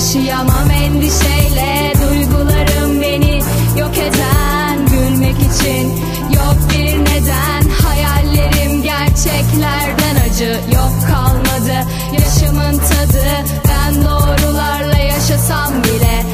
yaşayamam endişeyle. Duygularım beni yok eden Gülmek için yok bir neden. Hayallerim gerçeklerden acı Yok kalmadı. Yaşamın tadı Ben doğrularla yaşasam bile